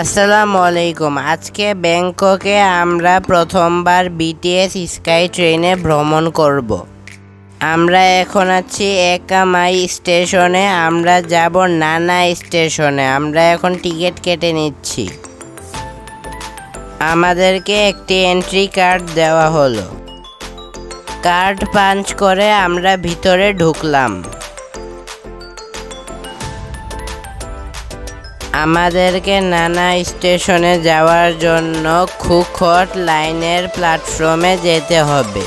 আসসালামু আলাইকুম। আজকে ব্যাংককে আমরা প্রথমবার বিটিএস স্কাই ট্রেনে ভ্রমণ করব। আমরা এখন আছি একামাই স্টেশনে। আমরা যাব নানা স্টেশনে। আমরা এখন টিকিট কেটে নিচ্ছি। আমাদেরকে একটি এন্ট্রি কার্ড দেওয়া হলো। কার্ড পাঞ্চ করে আমরা ভিতরে ঢুকলাম। আমাদেরকে নানা স্টেশনে যাওয়ার জন্য খুখট লাইনের প্ল্যাটফর্মে যেতে হবে।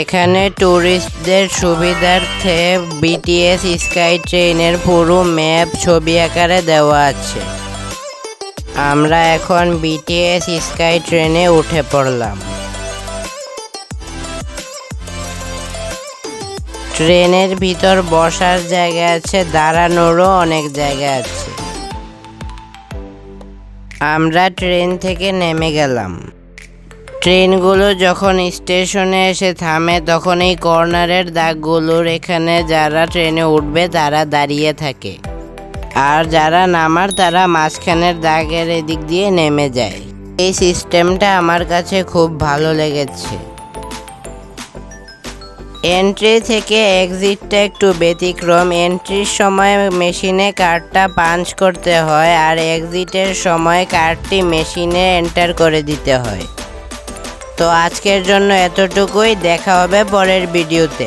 এখানে ট্যুরিস্টদের সুবিধার্থে বিটিএস স্কাই ট্রেনের পুরো ম্যাপ ছবি আকারে দেওয়া আছে। আমরা এখন বিটিএস স্কাই ট্রেনে উঠে পড়লাম। ট্রেনের ভিতর বসার জায়গা আছে, দাঁড়ানোরও অনেক জায়গা আছে। আমরা ট্রেন থেকে নেমে গেলাম। ট্রেনগুলো যখন স্টেশনে এসে থামে তখন এই কর্নারের দাগগুলোর এখানে যারা ট্রেনে উঠবে, তারা দাঁড়িয়ে থাকে। আর যারা নামার, তারা মাঝখানের দাগের এদিক দিয়ে নেমে যায়। এই সিস্টেমটা আমার কাছে খুব ভালো লেগেছে। এন্ট্রি থেকে এক্সিটটা একটু ব্যতিক্রম। এন্ট্রির সময় মেশিনে কার্ডটা পাঞ্চ করতে হয় আর এক্সিটের সময় কার্ডটি মেশিনে এন্টার করে দিতে হয়। তো আজকের জন্য এতটুকুই। দেখা হবে পরের ভিডিওতে